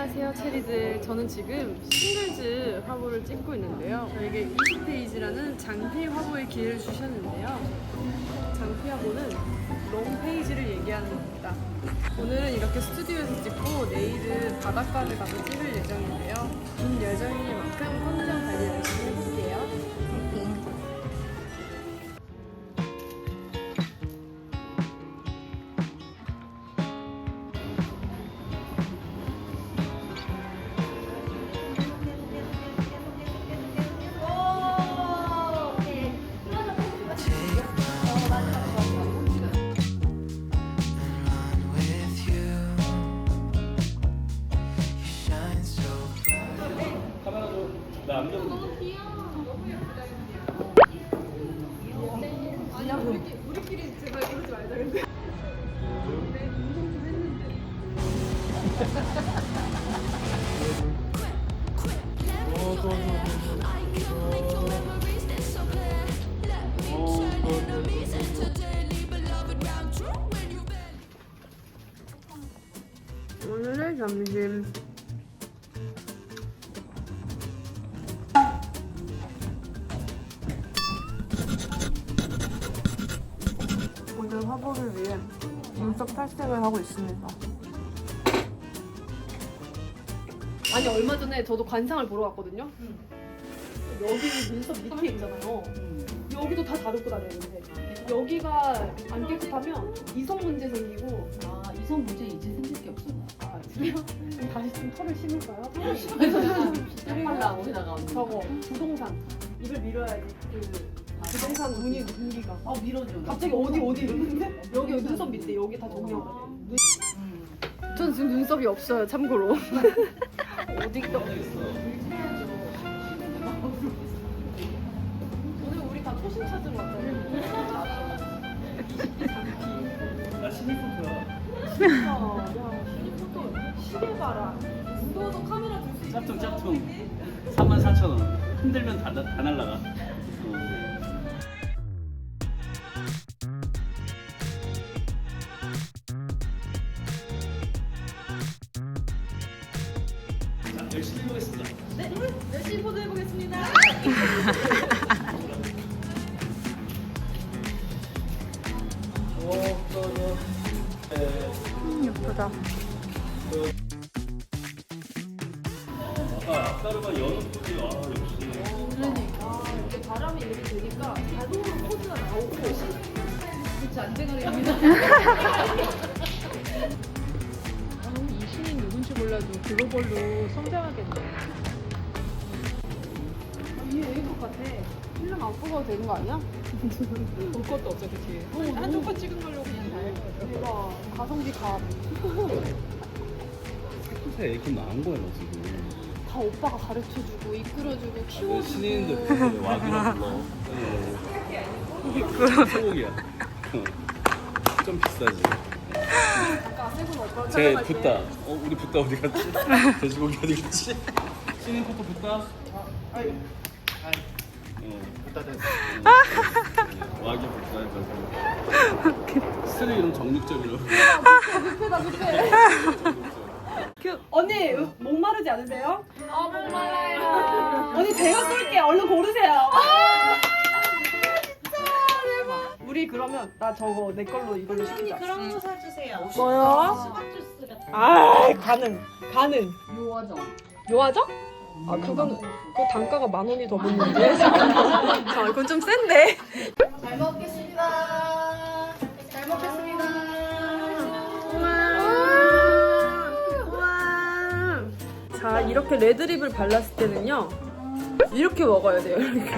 안녕하세요 체리들. 저는 지금 싱글즈 화보를 찍고 있는데요. 저에게 20페이지라는 장피 화보의 기회를 주셨는데요. 장피 화보는 롱 페이지를 얘기하는 겁니다. 오늘은 이렇게 스튜디오에서 찍고 내일은 바닷가를 가서 찍을 예정인데요. 긴 여정이니만큼 오늘의 화보를 위해 눈썹 탈색을 하고 있습니다. 아니 얼마 전에 저도 관상을 보러 갔거든요. 여기 눈썹 밑에 있잖아요. 여기도 다 다듬고 다니는데 여기가 안 깨끗하면 이성 문제 생기고 아 이성 문제 이제 생길 게 없어. 아 그래요? 다시 좀 털을 심을까요? 빨라 어디다가 저거 부동산 입을 밀어야지 그 부동산 운이 운기가 어 밀어줘. 갑자기 어디 어디 이러는데 여기 눈썹 밑에 여기 다 정리하거든. 음. 전 지금 눈썹이 없어요 참고로. 어디 또 오늘 우리 다 초심 찾으러 왔잖아요. 나 신입부터야. 진짜 야 시리포토 시계 봐라. 무거워서 카메라 들수 있어. 짝퉁 짝퉁. 3만 4천 원. 흔들면 다, 나- 다 날라가. 안 뽑아도 되는 거 아니야? 볼 것도 없어, 그치? 한쪽 거 찍은 걸로 그냥 다 해버려. 대박. 가성비 감. 색도새 이렇게 나은 거야, 너 지금. 다 오빠가 가르쳐주고, 이끌어주고, 아, 키워주고. 신인인데 그 와규라 불러. 이끌어. 소고기야. 어. 좀 비싸지. 아까 세분 오빠 제 붓다. 어, 우리 붓다 어디 갔지? 돼지고기 어디 갔지? 신인 포토 붓다? 아이. 어, 와규 붓다. 스릴 이런 정육점이로. 언니 목마르지 않으세요? 아 목말라요. 언니 제가 쏠게 얼른 고르세요. 진짜 대박. 우리 그러면 나 저거 내 걸로 이걸로 시키자. 그런 거 사주세요. 뭐요? 수박 주스 같은 아 가능 가능. 요화정. 요하죠? 아 그건 그 단가가 만 원이 더 붙는데. 자 이건 좀 센데. 잘 먹겠습니다. 잘 먹겠습니다. 우와. 자 이렇게 레드립을 발랐을 때는요 이렇게 먹어야 돼요 이렇게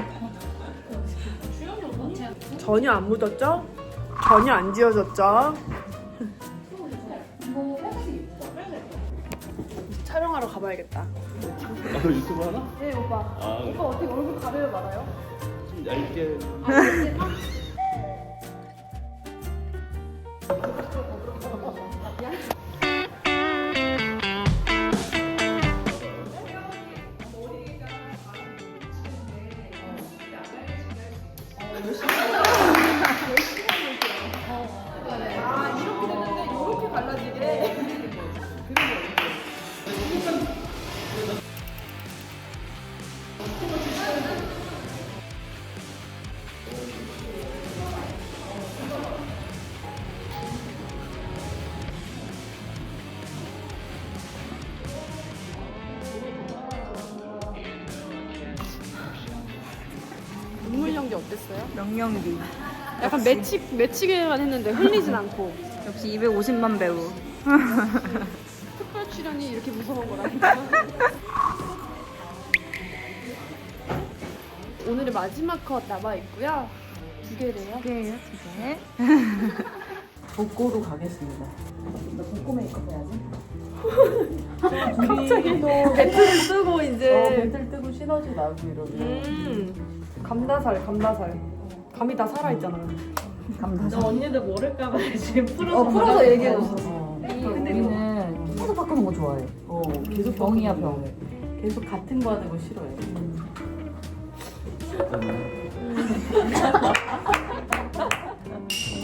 전혀 안 묻었죠? 전혀 안 지워졌죠? 촬영하러 가봐야겠다 아, 너 유튜브 하나? 네 오빠 아, 오빠 어떻게 얼굴 가려요 말아요? 좀 얇게. 아 됐는데 이 어땠어요? 명령기. 약간 매치 매치게만 했는데 흘리진 않고 역시 250만 배우. 특별 출연이 이렇게 무서운 거라니까. 오늘의 마지막 컷 남아 있고요. 두 개래요. 네, 두 개. 복고로 가겠습니다. 나 복고 메이크업 해야지. 갑자기 배틀을 쓰고 어, 이제. 멘틀 뜨고 시너지 나고 이러면. 음. 감다살, 감다살. 감이 다 살아있잖아. 감사합니다. 언니들 모를까봐 지금 풀어서. 어, 풀어서 얘기해줬어. 어, 우리는 계속 바꾸는 거 좋아해. 어, 계속 병이야 병. 계속 같은 거 하는 거 싫어해.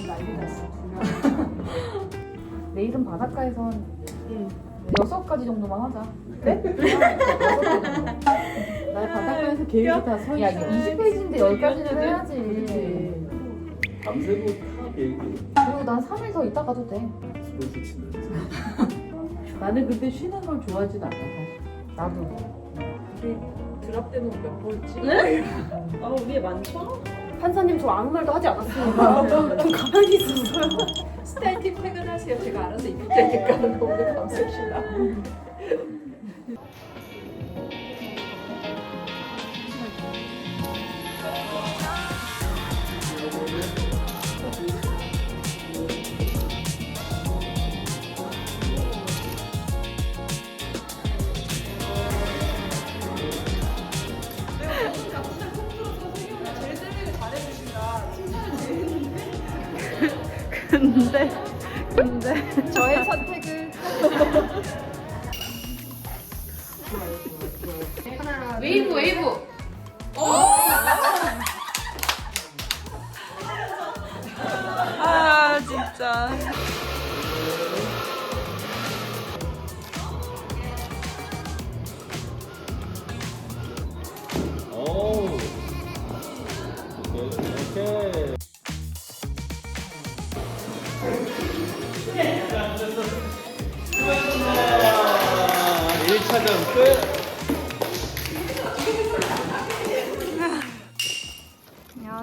난리 났어. 내일은 바닷가에선 응. 여섯 가지 정도만 하자. 네? 여섯 가지 정도. 나 바닷가에서 계획이 다서 있어. 야, 20페이지인데 10가지는 해야지. 밤새고 다 계획이 그리고 난 3일 더 있다 가도 돼. 나는 근데 쉬는 걸 좋아하진 않아, 사실. 나도. 드랍되는 거몇 번지? 네? 아, 우리 많죠? 판사님 저 아무 말도 하지 않았습니다. 좀 가만히 있었어요. 스타일팀 퇴근하세요. 제가 알아서 입을 테니까 오늘 밤새시다. 근데, 근데. 저의 선택은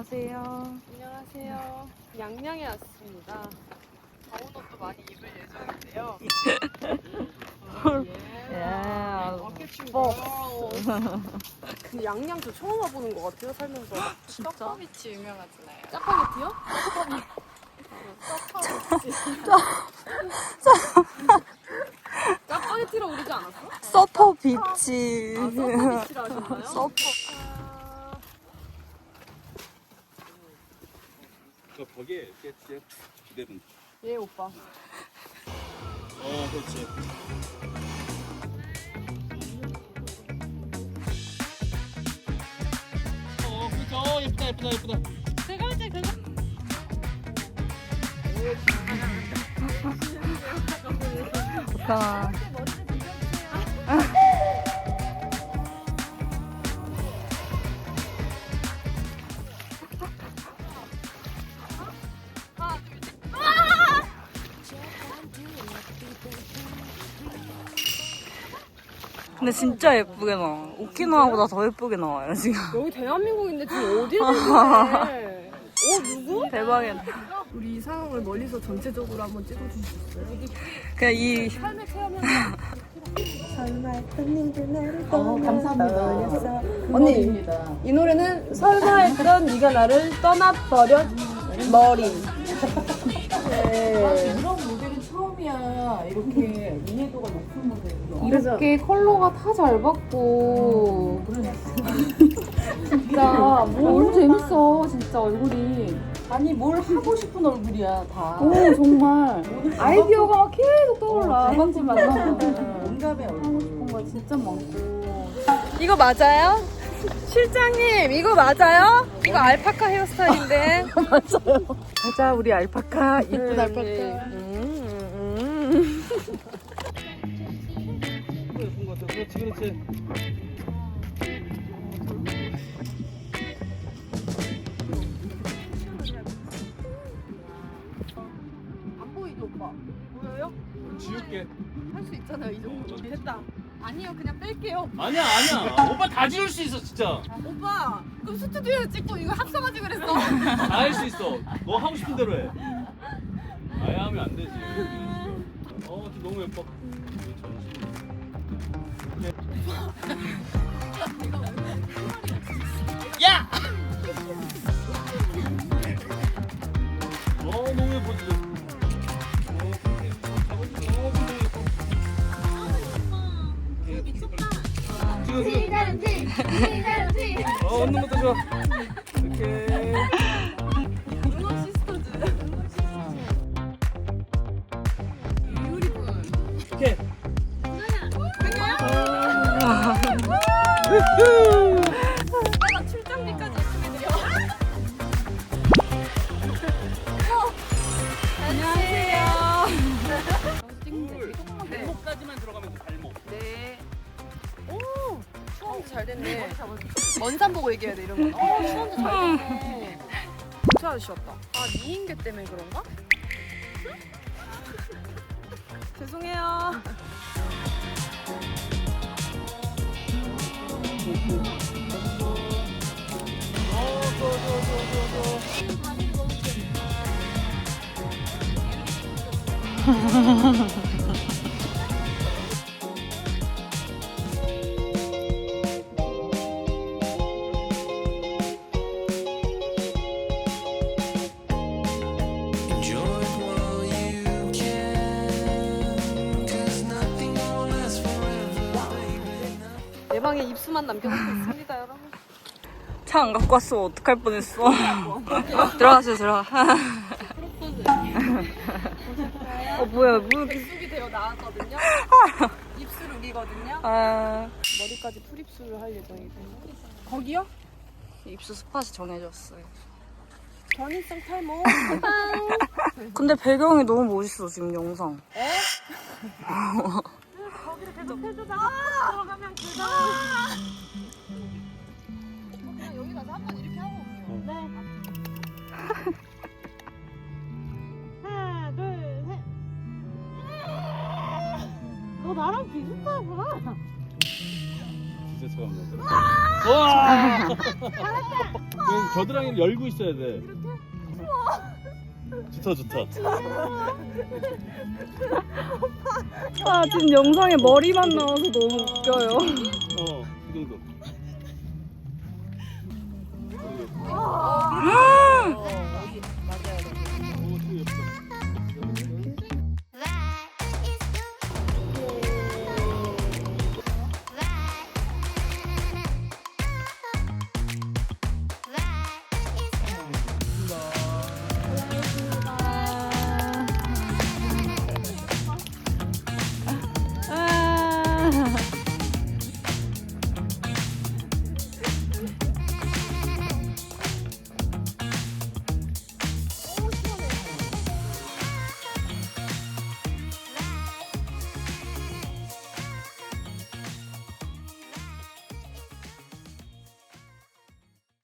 안녕하세요. 안녕하세요. 양양에 왔습니다. 더운 옷도 많이 입을 예정인데요. 예. 어깨춤 근데 양양 저 처음 와보는 것 같아요 살면서. 짜파게티 유명하잖아요. 짜파게티요? 짜파게티라고 그러지 않았어? 서퍼 비치. 아, 서퍼 비치라 하셨나요? 서퍼. 저 벽에 이렇게 뒤에 기대면. 예 오빠. 어, 그렇지. 어, 그렇죠. 예쁘다, 예쁘다, 예쁘다. 제가 이제 그거. 근데 진짜 예쁘게 나와. 오키나와보다 더 예쁘게 나와요, 지금. 여기 대한민국인데 지금 어디를 들고 어 누구? 대박이다. 우리 이 상황을 멀리서 전체적으로 한번 찍어주셨어요. 그냥 이 삶의 체험을 어, 감사합니다. 언니. 이 노래는 설마 했던 네가 나를 떠나버렸 머리. 네. 이런 모델은 처음이야. 이렇게 이해도가 높은 모델 이. 이렇게 컬러가 다 잘 받고. 진짜 너무 재밌어. 진짜 얼굴이. 아니 뭘 하고 싶은 얼굴이야 다. 오 정말. 아이디어가 막 계속 떠올라. 대박집 만나면 온감의 얼굴. 싶은 거 진짜 많고. 이거 맞아요? 실장님 이거 맞아요? 이거 알파카 헤어스타일인데. 가자 우리 알파카 이쁜 네, 알파카. 네. 음, 음. 그렇지, 그렇지. 안 보이죠 오빠? 보여요? 지울게. 할 수 있잖아요 이 정도. 됐다. 아니요 그냥 뺄게요. 아니야 아니야. 오빠 다 지울 수 있어 진짜. 오빠 그럼 스튜디오에 찍고 이거 합성하지 그랬어. 다 할 수 있어. 너 하고 싶은 대로 해. 아예 하면 안 되지. 어, 진짜 너무 예뻐. 야! 어, 너무 예뻐 진짜. 어, 잡아주세요. 어, 너무 예뻐. 찍어, 찍어. 어, 얻는 것도 좋아. 잘 됐네. 먼산 보고 얘기해야 돼 이런 거. 어, 추원도 잘 됐네. 고차 아저씨 왔다. 아, 미인계 때문에 그런가? 죄송해요. 입수만 남겨놓고 있습니다, 여러분. 차 안 갖고 왔으면 어떡할 뻔했어. 들어가세요, 들어가. 어, 뭐야, 뭐. 입숙이 되어 나왔거든요. 입수룩이거든요. 아, 머리까지 풀입술을 할 예정이고요. 거기요? 입수 스팟이 정해졌어요. 전인성 탈모. 근데 배경이 너무 멋있어, 지금 영상. 그냥 여기 가서 한번 이렇게 하고 올게요. 진짜 처음 나. 와! 그럼 겨드랑이를 열고 있어야 돼. 좋다 좋다. 아, 지금 영상에 머리만 나와서 너무 웃겨요. 어, 이 정도.